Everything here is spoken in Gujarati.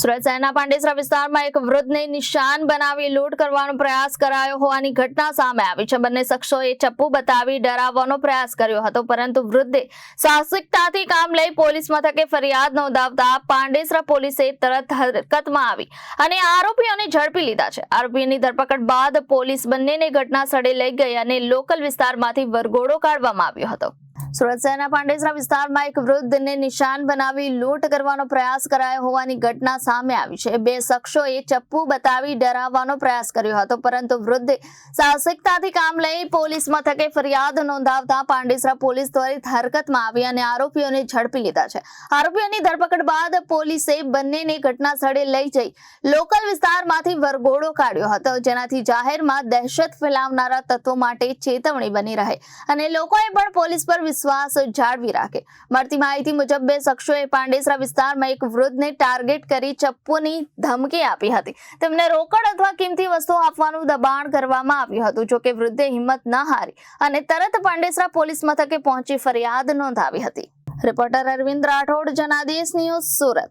સુરત શહેરના પાંડેસરા વિસ્તારમાં એક વૃદ્ધને નિશાન બનાવી લૂંટ કરવાનો પ્રયાસ કરાયો હોવાની ઘટના સામે આવી છે. બંને શખ્સોએ ચપ્પુ બતાવી ડરાવવાનો પ્રયાસ કર્યો હતો, પરંતુ વૃદ્ધે સાહસિકતાથી કામ લઈ પોલીસ મથકે ફરિયાદ નોંધાવતા પાંડેસરા પોલીસે તરત હરકતમાં આવી અને આરોપીઓને ઝડપી લીધા છે. આરોપીઓની ધરપકડ બાદ પોલીસ બંનેને ઘટના સ્થળે લઈ ગઈ અને લોકલ વિસ્તારમાંથી વરઘોડો કાઢવામાં આવ્યો હતો. સુરત શહેરના પાંડેસરા વિસ્તારમાં એક વૃદ્ધને નિશાન બનાવી લૂંટ કરવાનો પ્રયાસ કરાયો હોવાની ઘટના સામે આવી છે. બે શખ્સોએ ચપ્પુ બતાવી ડરાવવાનો પ્રયાસ કર્યો હતો, પરંતુ વૃદ્ધે સાહસિકતાથી કામ લઈ પોલીસ મથકે ફરિયાદ નોંધાવતા પાંડેસરા પોલીસ ત્વરિત હરકતમાં આવી અને આરોપીઓને ઝડપી લીધા છે. આરોપીઓની ધરપકડ બાદ પોલીસે બંનેને ઘટના સ્થળે લઈ જઈ લોકલ વિસ્તારમાંથી વરઘોડો કાઢ્યો હતો, જેનાથી જાહેરમાં દહેશત ફેલાવનારા તત્વો માટે ચેતવણી બની રહે. અને લોકોએ પણ પોલીસ પર વિશ્વાસ જાળવી રાખે. મળતી માહિતી મુજબ બે શખ્સોએ પાંડેસરા વિસ્તારમાં એક વૃદ્ધને ટાર્ગેટ કરી ચપ્પુની ધમકી આપી હતી. તેમને રોકડ અથવા કિંમતી વસ્તુઓ આપવાનું દબાણ કરવામાં આવ્યું હતું, જોકે વૃદ્ધે હિંમત ન હારી અને તરત પાંડેસરા પોલીસ મથકે પહોંચી ફરિયાદ નોંધાવી હતી. Reporter Arvind Rathod, Janadesh news Surat.